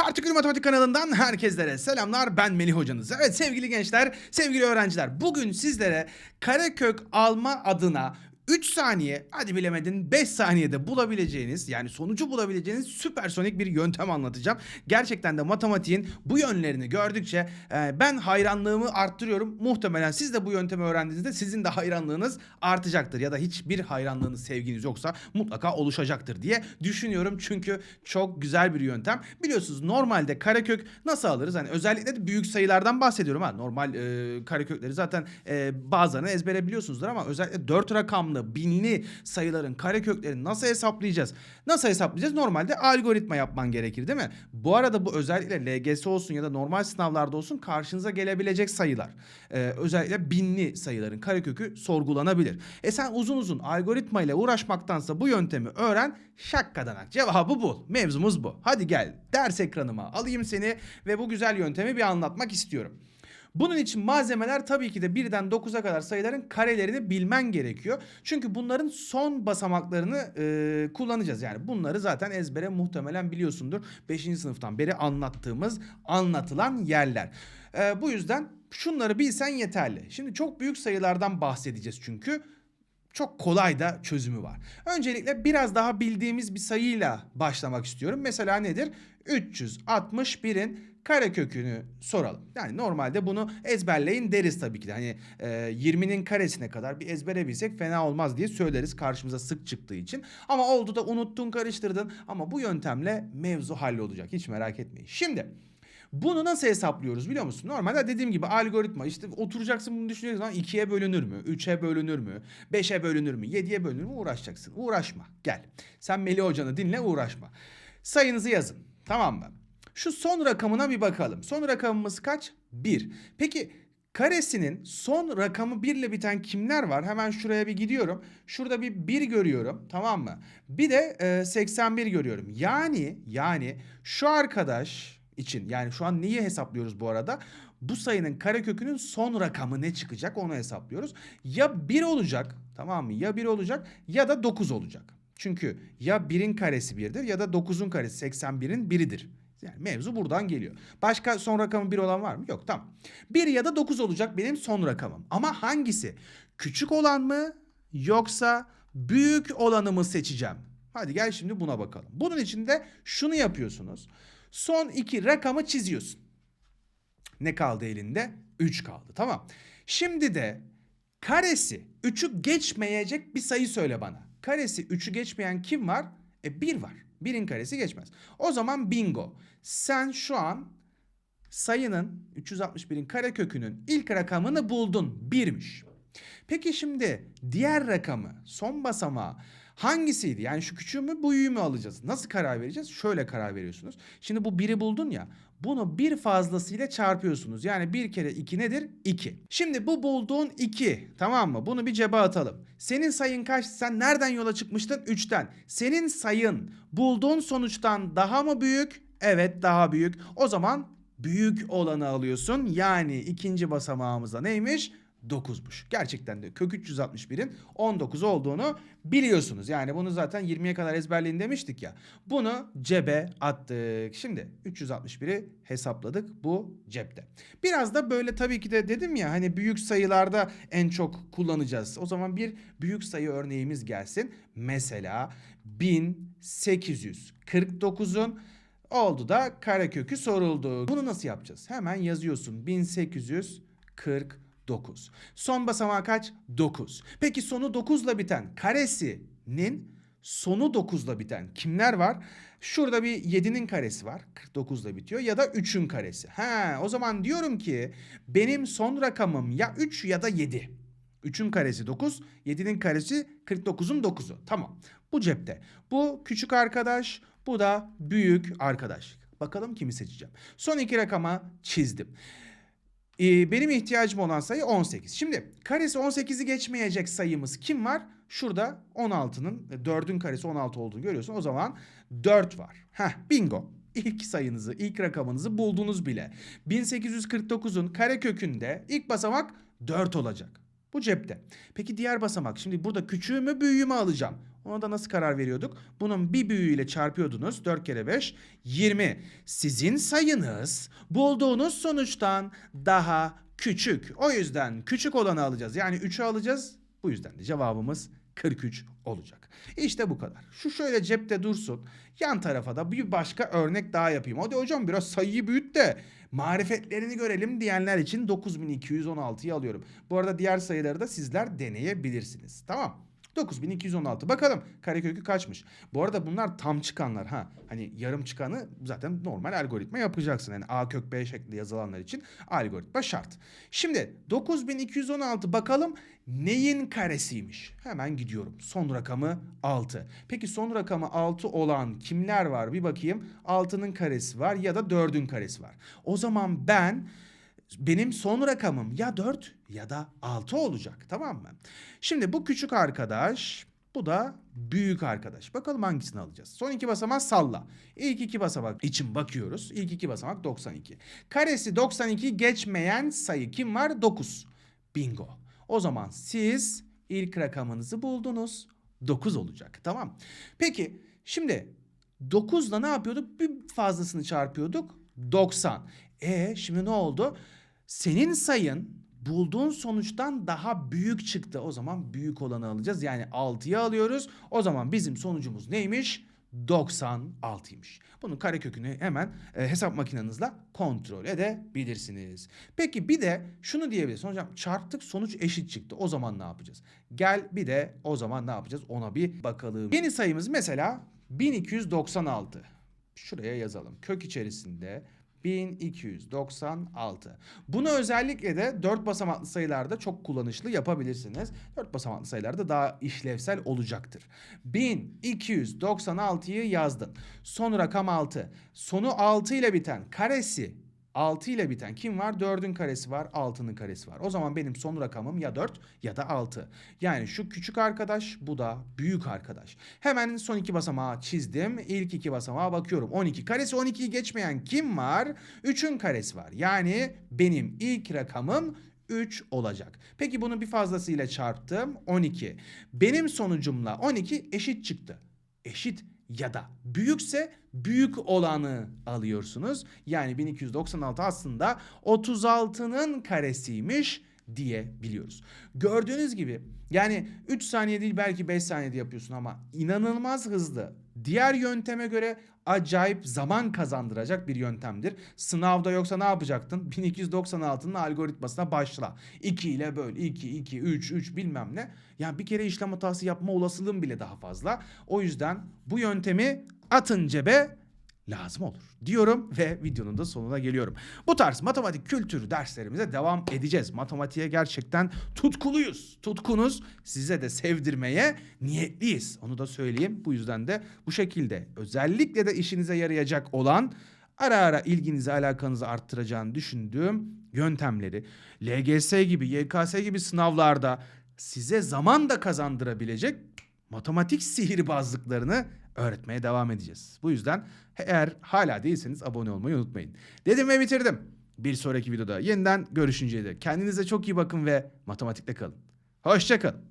Partikül Matematik kanalından herkeslere selamlar. Ben Melih hocanız. Evet sevgili gençler, sevgili öğrenciler. Bugün sizlere karekök alma adına 3 saniye, hadi bilemedin 5 saniyede bulabileceğiniz yani sonucu bulabileceğiniz süpersonik bir yöntem anlatacağım. Gerçekten de matematiğin bu yönlerini gördükçe e, ben hayranlığımı arttırıyorum. Muhtemelen siz de bu yöntemi öğrendiğinizde sizin de hayranlığınız artacaktır. Ya da hiçbir hayranlığınız, sevginiz yoksa mutlaka oluşacaktır diye düşünüyorum. Çünkü çok güzel bir yöntem. Biliyorsunuz normalde karekök nasıl alırız? Hani özellikle de büyük sayılardan bahsediyorum ha. Normal e, karekökleri zaten e, bazılarını ezbere biliyorsunuzdur ama özellikle 4 rakamlı, binli sayıların kareköklerini nasıl hesaplayacağız? Nasıl hesaplayacağız? Normalde algoritma yapman gerekir değil mi? Bu arada bu özellikle LGS olsun ya da normal sınavlarda olsun karşınıza gelebilecek sayılar. E, özellikle binli sayıların karekökü sorgulanabilir. E sen uzun uzun algoritma ile uğraşmaktansa bu yöntemi öğren şakkadanak. Cevabı bul. Mevzumuz bu. Hadi gel ders ekranıma alayım seni ve bu güzel yöntemi bir anlatmak istiyorum. Bunun için malzemeler tabii ki de 1'den 9'a kadar sayıların karelerini bilmen gerekiyor. Çünkü bunların son basamaklarını e, kullanacağız. Yani bunları zaten ezbere muhtemelen biliyorsundur. 5. sınıftan beri anlattığımız, anlatılan yerler. E, bu yüzden şunları bilsen yeterli. Şimdi çok büyük sayılardan bahsedeceğiz çünkü çok kolay da çözümü var. Öncelikle biraz daha bildiğimiz bir sayıyla başlamak istiyorum. Mesela nedir? 361'in karekökünü soralım. Yani normalde bunu ezberleyin deriz tabii ki de. Hani e, 20'nin karesine kadar bir ezbere bilsek fena olmaz diye söyleriz karşımıza sık çıktığı için. Ama oldu da unuttun karıştırdın ama bu yöntemle mevzu hallolacak hiç merak etmeyin. Şimdi bunu nasıl hesaplıyoruz biliyor musun? Normalde dediğim gibi algoritma işte oturacaksın bunu düşüneceksin zaman 2'ye bölünür mü? 3'e bölünür mü? 5'e bölünür mü? 7'ye bölünür mü? Uğraşacaksın. Uğraşma. Gel. Sen Melih hocanı dinle uğraşma. Sayınızı yazın. Tamam mı? Şu son rakamına bir bakalım. Son rakamımız kaç? 1. Peki karesinin son rakamı 1 ile biten kimler var? Hemen şuraya bir gidiyorum. Şurada bir 1 görüyorum. Tamam mı? Bir de e, 81 görüyorum. Yani yani şu arkadaş için yani şu an neyi hesaplıyoruz bu arada? Bu sayının karekökünün son rakamı ne çıkacak onu hesaplıyoruz. Ya 1 olacak tamam mı? Ya 1 olacak ya da 9 olacak. Çünkü ya 1'in karesi 1'dir ya da 9'un karesi 81'in biridir. Yani mevzu buradan geliyor. Başka son rakamı 1 olan var mı? Yok tamam. 1 ya da 9 olacak benim son rakamım. Ama hangisi? Küçük olan mı yoksa büyük olanı mı seçeceğim? Hadi gel şimdi buna bakalım. Bunun için de şunu yapıyorsunuz. Son iki rakamı çiziyorsun. Ne kaldı elinde? 3 kaldı. Tamam. Şimdi de karesi 3'ü geçmeyecek bir sayı söyle bana. Karesi 3'ü geçmeyen kim var? E 1 var. 1'in karesi geçmez. O zaman bingo. Sen şu an sayının 361'in karekökünün ilk rakamını buldun. 1'miş. Peki şimdi diğer rakamı, son basamağı hangisiydi? Yani şu küçüğü mü büyüğü mü alacağız? Nasıl karar vereceğiz? Şöyle karar veriyorsunuz. Şimdi bu biri buldun ya. Bunu bir fazlasıyla çarpıyorsunuz. Yani bir kere 2 nedir? 2. Şimdi bu bulduğun 2 tamam mı? Bunu bir cebe atalım. Senin sayın kaç? Sen nereden yola çıkmıştın? 3'ten. Senin sayın bulduğun sonuçtan daha mı büyük? Evet daha büyük. O zaman büyük olanı alıyorsun. Yani ikinci basamağımızda neymiş? 9'muş. Gerçekten de kök 361'in 19 olduğunu biliyorsunuz. Yani bunu zaten 20'ye kadar ezberleyin demiştik ya. Bunu cebe attık. Şimdi 361'i hesapladık bu cepte. Biraz da böyle tabii ki de dedim ya hani büyük sayılarda en çok kullanacağız. O zaman bir büyük sayı örneğimiz gelsin. Mesela 1849'un oldu da karekökü soruldu. Bunu nasıl yapacağız? Hemen yazıyorsun 1840 9. Son basamağı kaç? 9. Peki sonu 9 ile biten karesinin sonu 9 ile biten kimler var? Şurada bir 7'nin karesi var. 49 ile bitiyor ya da 3'ün karesi. Ha, o zaman diyorum ki benim son rakamım ya 3 ya da 7. 3'ün karesi 9, 7'nin karesi 49'un 9'u. Tamam. Bu cepte. Bu küçük arkadaş, bu da büyük arkadaş. Bakalım kimi seçeceğim. Son iki rakama çizdim. Ee, benim ihtiyacım olan sayı 18. Şimdi karesi 18'i geçmeyecek sayımız kim var? Şurada 16'nın 4'ün karesi 16 olduğunu görüyorsun. O zaman 4 var. Heh bingo. İlk sayınızı, ilk rakamınızı buldunuz bile. 1849'un karekökünde ilk basamak 4 olacak. Bu cepte. Peki diğer basamak. Şimdi burada küçüğü mü büyüğü mü alacağım? Ona da nasıl karar veriyorduk? Bunun bir büyüğüyle çarpıyordunuz. 4 kere 5 20. Sizin sayınız bulduğunuz sonuçtan daha küçük. O yüzden küçük olanı alacağız. Yani 3'ü alacağız. Bu yüzden de cevabımız 43 olacak. İşte bu kadar. Şu şöyle cepte dursun. Yan tarafa da bir başka örnek daha yapayım. Hadi hocam biraz sayıyı büyüt de marifetlerini görelim diyenler için 9216'yı alıyorum. Bu arada diğer sayıları da sizler deneyebilirsiniz. Tamam. 9216 bakalım karekökü kaçmış. Bu arada bunlar tam çıkanlar ha. Hani yarım çıkanı zaten normal algoritma yapacaksın. Yani a kök b şeklinde yazılanlar için algoritma şart. Şimdi 9216 bakalım neyin karesiymiş? Hemen gidiyorum. Son rakamı 6. Peki son rakamı 6 olan kimler var? Bir bakayım. 6'nın karesi var ya da 4'ün karesi var. O zaman ben benim son rakamım ya 4 ya da 6 olacak tamam mı? Şimdi bu küçük arkadaş bu da büyük arkadaş. Bakalım hangisini alacağız? Son iki basamağı salla. İlk iki basamak için bakıyoruz. İlk iki basamak 92. Karesi 92 geçmeyen sayı kim var? 9. Bingo. O zaman siz ilk rakamınızı buldunuz. 9 olacak tamam. Peki şimdi 9'la ne yapıyorduk? Bir fazlasını çarpıyorduk. 90. E şimdi ne oldu? Senin sayın bulduğun sonuçtan daha büyük çıktı. O zaman büyük olanı alacağız. Yani 6'yı alıyoruz. O zaman bizim sonucumuz neymiş? 96'ymış. Bunun karekökünü hemen e, hesap makinenizle kontrol edebilirsiniz. Peki bir de şunu diyebilirsin. Hocam çarptık sonuç eşit çıktı. O zaman ne yapacağız? Gel bir de o zaman ne yapacağız? Ona bir bakalım. Yeni sayımız mesela 1296. Şuraya yazalım. Kök içerisinde 1296. Bunu özellikle de 4 basamaklı sayılarda çok kullanışlı yapabilirsiniz. 4 basamaklı sayılarda daha işlevsel olacaktır. 1296'yı yazdın. Son rakam 6. Sonu 6 ile biten karesi 6 ile biten kim var? 4'ün karesi var, 6'nın karesi var. O zaman benim son rakamım ya 4 ya da 6. Yani şu küçük arkadaş, bu da büyük arkadaş. Hemen son iki basamağı çizdim. İlk iki basamağa bakıyorum. 12 karesi 12'yi geçmeyen kim var? 3'ün karesi var. Yani benim ilk rakamım 3 olacak. Peki bunu bir fazlasıyla çarptım. 12. Benim sonucumla 12 eşit çıktı. Eşit ya da büyükse büyük olanı alıyorsunuz. Yani 1296 aslında 36'nın karesiymiş diyebiliyoruz. Gördüğünüz gibi yani 3 saniye değil belki 5 saniyede yapıyorsun ama inanılmaz hızlı. Diğer yönteme göre acayip zaman kazandıracak bir yöntemdir. Sınavda yoksa ne yapacaktın? 1296'nın algoritmasına başla. 2 ile böl. 2, 2, 3, 3 bilmem ne. Yani bir kere işlem hatası yapma olasılığın bile daha fazla. O yüzden bu yöntemi atın cebe lazım olur diyorum ve videonun da sonuna geliyorum. Bu tarz matematik kültürü derslerimize devam edeceğiz. Matematiğe gerçekten tutkuluyuz. Tutkunuz size de sevdirmeye niyetliyiz. Onu da söyleyeyim. Bu yüzden de bu şekilde özellikle de işinize yarayacak olan ara ara ilginizi alakanızı arttıracağını düşündüğüm yöntemleri LGS gibi YKS gibi sınavlarda size zaman da kazandırabilecek matematik sihirbazlıklarını öğretmeye devam edeceğiz. Bu yüzden eğer hala değilseniz abone olmayı unutmayın. Dedim ve bitirdim. Bir sonraki videoda yeniden görüşünceye dek kendinize çok iyi bakın ve matematikte kalın. Hoşçakalın.